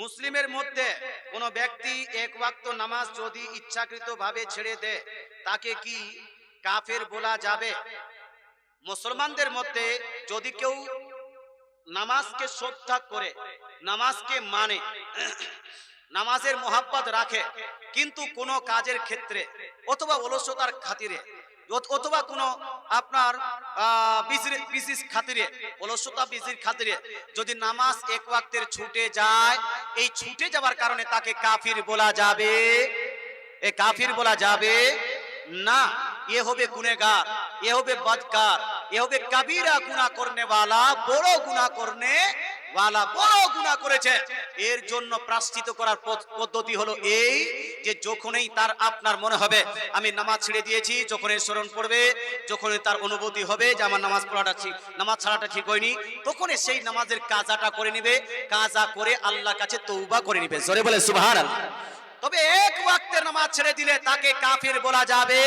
মুসলিমের মধ্যে কোনো ব্যক্তি এক ওয়াক্ত নামাজ যদি ইচ্ছাকৃত ভাবে ছেড়ে দেয়, তাকে কি কাফের বলা যাবে? মুসলমানদের মধ্যে যদি কেউ নামাজকে শ্রদ্ধা করে, নামাজকে মানে নামাজের মোহাব্বত রাখে, কিন্তু কোনো কাজের ক্ষেত্রে অথবা অলসতার খাতিরে, অথবা কোনো আপনার খাতিরে, অলসতা বিজির খাতিরে যদি নামাজ এক ওয়াক্তের ছুটে যায় এই ছুটে যাওয়ার কারণে তাকে কাফির বলা যাবে। এ কাফির বলা যাবে, না, এ হবে গুনেগার এ হবে বদকার, এ হবে কবিরা গুনা করনে বড় গুণা করনে ওয়ালা বড় গুনাহ করেছে। এর জন্য প্রাশ্চিত করার পদ্ধতি হলো এই যে যখনই তার আপনার মনে হবে, আমি নামাজ ছেড়ে দিয়েছি, যখনই স্মরণ পড়বে, যখনই তার অনুভূতি হবে যে আমার নামাজ পড়াটা ঠিক, নামাজ ছাড়াটা ঠিক হয়নি, তখনই সেই নামাজের কাজাটা করে নিবে, কাজা করে আল্লাহর কাছে তৌবা করে নিবে। জোরে বলে সুবহানাল্লাহ। তবে এক ওয়াক্তের নামাজ ছেড়ে দিলে তাকে কাফির বলা যাবে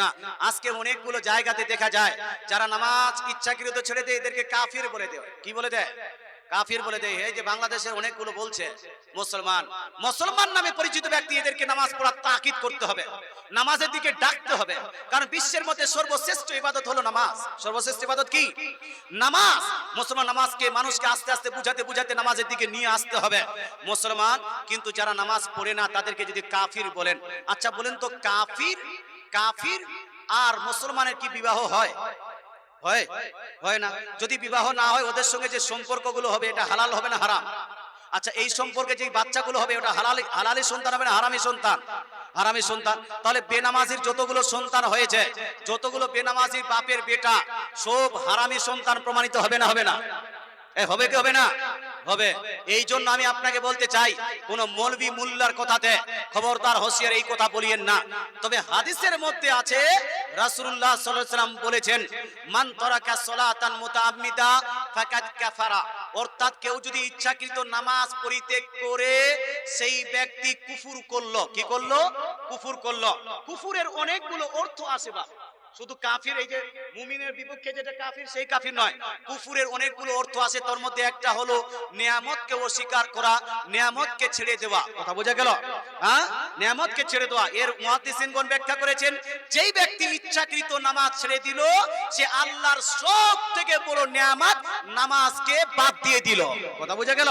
না, আজকে অনেকগুলো জায়গাতে দেখা যায়, যারা নামাজ ইচ্ছাকৃত ছেড়ে দেয়, এদেরকে কাফির বলে দেয়। কি বলে দেয়? কাফির বলে দেয়। এই যে বাংলাদেশের অনেকগুলো বলছে, মুসলমান মুসলমান নামে পরিচিত ব্যক্তি এদেরকে নামাজ পড়ার তাকিদ করতে হবে। নামাজের দিকে ডাকতে হবে। কারণ বিশ্বের মধ্যে সর্বশ্রেষ্ঠ ইবাদত হলো নামাজ। সর্বশ্রেষ্ঠ ইবাদত কি? নামাজ। মুসলমান নামাজকে মানুষকে আস্তে আস্তে বুঝাতে বুঝাতে নামাজের দিকে নিয়ে আসতে হবে। মুসলমান, কিন্তু যারা নামাজ পড়ে না, তাদেরকে যদি কাফির বলেন আচ্ছা বলেন তো কাফির কাফির আর মুসলমানের কি বিবাহ হয়? হয়? হয় না। যদি বিবাহ না হয়, ওদের সঙ্গে যে সম্পর্কগুলো হবে, এটা হালাল হবে না হারাম? আচ্ছা এই সম্পর্কে যে বাচ্চাগুলো হবে, ওটা হালালি হালালি সন্তান হবে না হারামি সন্তান? হারামি সন্তান। তাহলে বেনামাজির যতগুলো সন্তান হয়েছে, যতগুলো বেনামাজির বাপের বেটা, সব হারামি সন্তান প্রমাণিত হবে না হবে না? হবে কি হবে না? হবে। এই জন্য আমি আপনাকে বলতে চাই, কোন মৌলবি মুল্লার কথাতে খবরদার হোসিয়ার এই কথা বলিয়েন না। তবে হাদিসের মধ্যে আছে আলাইহি সাল্লাম বলেছেন, মান তারাকা সালাতান মুতাআম্মিদা ফাকাদ কাফারা। অর্থাৎ কেউ যদি ইচ্ছাকৃত নামাজ পরিত্যাগ করে, সেই ব্যক্তি কুফুর করল। কি করল? কুফুর করল। কুফুরের অনেকগুলো অর্থ আছে বা শুধু কাফির, এই যে মুমিনের বিপক্ষে যেটা কাফির, সেই কাফির নয়। কুফুরের অনেকগুলো অর্থ আছে, তার মধ্যে একটা হলো নিয়ামতকে অস্বীকার করা, নিয়ামতকে ছেড়ে দেওয়া। কথা বোঝা গেল? হ্যাঁ? নিয়ামতকে ছেড়ে দেওয়া। এর মুহাদ্দিসিনগণ ব্যাখ্যা করেছেন, যেই ব্যক্তি ইচ্ছাকৃত নামাজ ছেড়ে দিল, সে আল্লাহর সব থেকে বড় নিয়ামত নামাজকে বাদ দিয়ে দিল। কথা বোঝা গেল?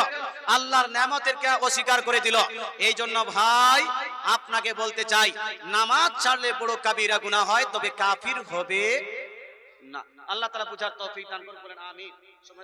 আল্লাহর নিয়ামতেরকে অস্বীকার করে দিল। এই জন্য ভাই, আপনাকে বলতে চাই, নামাজ ছাড়লে বড় কাবিরা গুনাহ হয়, তবে কাফির হবে। না আল্লাহ তালা বুঝার তো দান আমিন। সময়